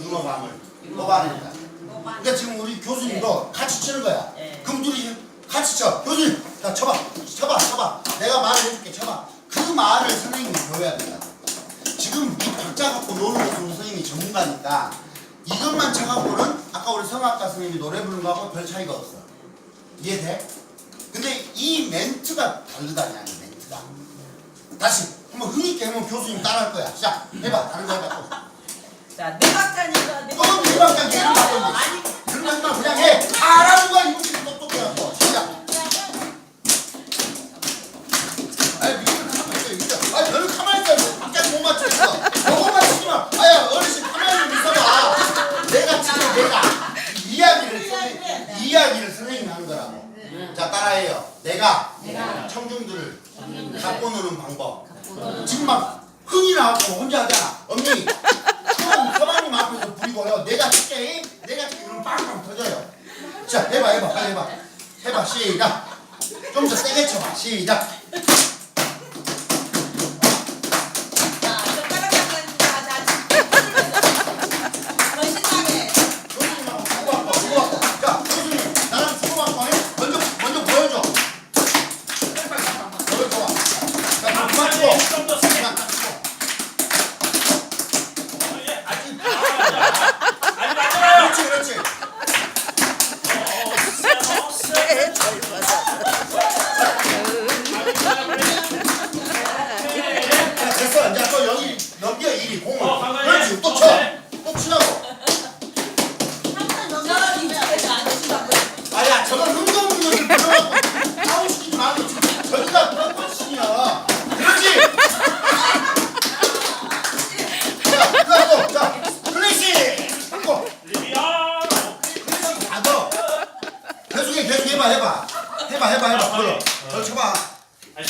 융어방을 뽑아냅니다. 그러니까 지금 우리 교수님도 같이 치는 거야. 네. 그럼 둘이 같이 쳐. 교수님, 자 쳐봐, 쳐봐, 쳐봐. 내가 말을 해줄게, 쳐봐. 그 말을 선생님이 배워야 된다. 지금 이 박자 갖고 노는 것은 선생님이 전문가니까 이것만 쳐갖고는 아까 우리 성악가 선생님이 노래 부르는 거하고 별 차이가 없어. 이해돼? 근데 이 멘트가 다르다냐, 이 멘트가. 다시 한번 흥있게 하면 교수님 따라할 거야. 시작. 해봐, 다른 거 해봐. 또. 자, 네 박자니까 네 조금 일박장 계속 바꿔. 아니, 그런 거 하지 마. 그냥 해. 잘하는 거야. 이렇게 똑똑해갖고. 시작. 아니, 미국은 가만히 있어. 여기서. 아니, 너는 가만히 있어. 밖에 못 맞추겠어. 저것만 치지 마. 아야, 어르신 가만히 좀 있어봐. 내가 지금 내가 이야기를 선생님, 이야기를 선생님이 하는 거라고. 자, 따라해요. 내가, 청중들을 갖고 노는 방법. 지금 막 흥이 나고 혼자 하잖아. 언니, 부리고요. 내가 칠게, 내가 그럼 빵빵 터져요. 자, 해봐, 해봐, 해봐. 해봐, 시작. 좀 더 세게 쳐봐, 시작. 넘겨, 이리 공을. 어, 가만히 그렇지, 해. 또 어, 쳐. 네. 또 치라고. 안 오신다고. 아야 저건 것을 불러갖고 아웃시키지 말고 저기가 뻔뻔시냐 그렇지 자 그래갖고 자 플래시 하고 리비아. 플래시 가더 계속해 계속 해봐 해봐 해봐 해봐 해봐 불러 저 쳐봐 아니,